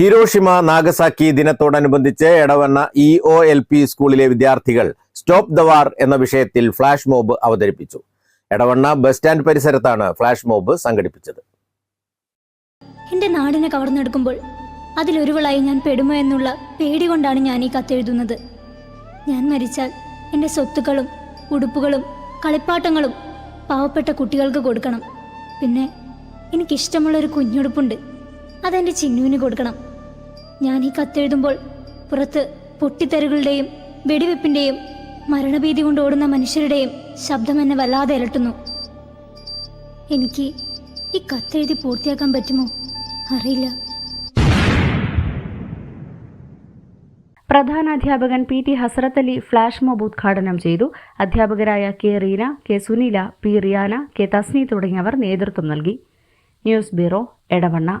Hiroshima Nagasaki ദിനത്തോടനുബന്ധിച്ച് Edavanna E O L P സ്കൂളിലെ വിദ്യാർത്ഥികൾ സ്റ്റോപ്പ് ദ വാർ എന്ന വിഷയത്തിൽ ഫ്ലാഷ് മോബ് അവതരിപ്പിച്ചു. എടവണ്ണ ബസ് സ്റ്റാൻഡ് പരിസരത്താണ് ഫ്ലാഷ് മോബ് സംഘടിപ്പിച്ചത്. എന്റെ നാടിനെ കവർന്നെടുക്കുമ്പോൾ അതിലൊരുവളായി ഞാൻ പെടുമോ എന്നുള്ള പേടി കൊണ്ടാണ് ഞാൻ ഈ കത്തെഴുതുന്നത് ഞാൻ മരിച്ചാൽ എന്റെ സ്വത്തുക്കളും ഉടുപ്പുകളും കളിപ്പാട്ടങ്ങളും പാവപ്പെട്ട കുട്ടികൾക്ക് കൊടുക്കണം. പിന്നെ എനിക്കിഷ്ടമുള്ളൊരു കുഞ്ഞുടുപ്പുണ്ട്. അതെന്റെ ചിന്നുവിന് കൊടുക്കണം. ഞാൻ ഈ കത്തെഴുതുമ്പോൾ പുറത്ത് പൊട്ടിത്തെറികളുടെയും വെടിവെപ്പിന്റെയും മരണഭീതി കൊണ്ട് ഓടുന്ന മനുഷ്യരുടെയും ശബ്ദം എന്നെ വല്ലാതെ ഇരട്ടുന്നു. എനിക്ക് ഈ കത്തെഴുതി പൂർത്തിയാക്കാൻ പറ്റുമോ? അറിയില്ല. പ്രധാനാധ്യാപകൻ പി ടി ഹസ്രത്ത് അലി ഫ്ലാഷ് മോബ് ഉദ്ഘാടനം ചെയ്തു. അധ്യാപകരായ K Reena K Sunila P Riyana K Tasni തുടങ്ങിയവർ നേതൃത്വം നൽകി. News bureau Edavanna.